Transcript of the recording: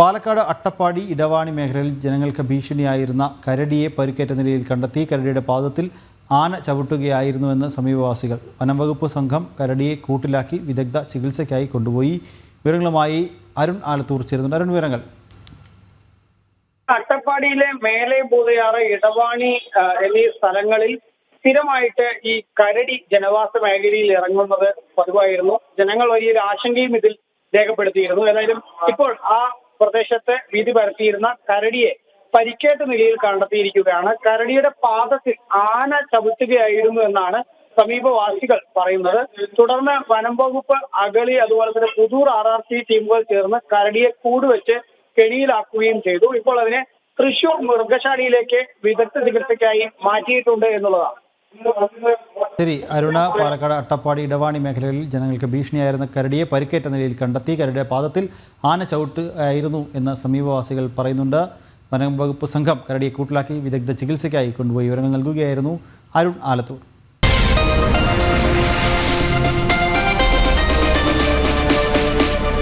പാലക്കാട് അട്ടപ്പാടി ഇടവാണി മേഖലയിൽ ജനങ്ങൾക്ക് ഭീഷണിയായിരുന്ന കരടിയെ പരിക്കേറ്റ നിലയിൽ കണ്ടെത്തി കരടിയുടെ പാദത്തിൽ ആന ചവിട്ടുകയായിരുന്നുവെന്ന് സമീപവാസികൾ. വനംവകുപ്പ് സംഘം കരടിയെ കൂട്ടിലാക്കി വിദഗ്ധ ചികിത്സയ്ക്കായി കൊണ്ടുപോയി. വിവരങ്ങളുമായി അരുൺ ആലത്തൂർ ചേരുന്നുണ്ട്. അരുൺ വിവരങ്ങൾ. അട്ടപ്പാടിയിലെ മേലെ പൂതയാറ് ഇടവാണി എന്നീ സ്ഥലങ്ങളിൽ സ്ഥിരമായിട്ട് ഈ കരടി ജനവാസ മേഖലയിൽ ഇറങ്ങുന്നത് പതിവായിരുന്നു. ജനങ്ങൾ വലിയൊരു ആശങ്കയും ഇതിൽ രേഖപ്പെടുത്തിയിരുന്നു. ഏതായാലും ഇപ്പോൾ ആ പ്രദേശത്ത് വീതി പരത്തിയിരുന്ന കരടിയെ പരിക്കേറ്റ നിലയിൽ കണ്ടെത്തിയിരിക്കുകയാണ്. കരടിയുടെ പാദത്തിൽ ആന ചവിട്ടുകയായിരുന്നു എന്നാണ് സമീപവാസികൾ പറയുന്നത്. തുടർന്ന് വനം വകുപ്പ് അഗളി അതുപോലെ തന്നെ പുതൂർ ആർ ആർ സി ടീമുകൾ ചേർന്ന് കരടിയെ കൂടുവെച്ച് കെണിയിലാക്കുകയും ചെയ്തു. ഇപ്പോൾ അതിനെ തൃശൂർ മൃഗശാലയിലേക്ക് വിദഗ്ധ ചികിത്സയ്ക്കായി മാറ്റിയിട്ടുണ്ട് എന്നുള്ളതാണ്. ശരി അരുണ പാലക്കാട് അട്ടപ്പാടി ഇടവാണി മേഖലകളിൽ ജനങ്ങൾക്ക് ഭീഷണിയായിരുന്ന കരടിയെ പരിക്കേറ്റ നിലയിൽ കണ്ടെത്തി കരടിയുടെ പാദത്തിൽ ആന ചവിട്ട് ആയിരുന്നു എന്ന് സമീപവാസികൾ പറയുന്നുണ്ട്. വനം വകുപ്പ് സംഘം കരടിയെ കൂട്ടിലാക്കി വിദഗ്ധ ചികിത്സയ്ക്കായി കൊണ്ടുപോയി വിവരങ്ങൾ നൽകുകയായിരുന്നു അരുൺ ആലത്തൂർ.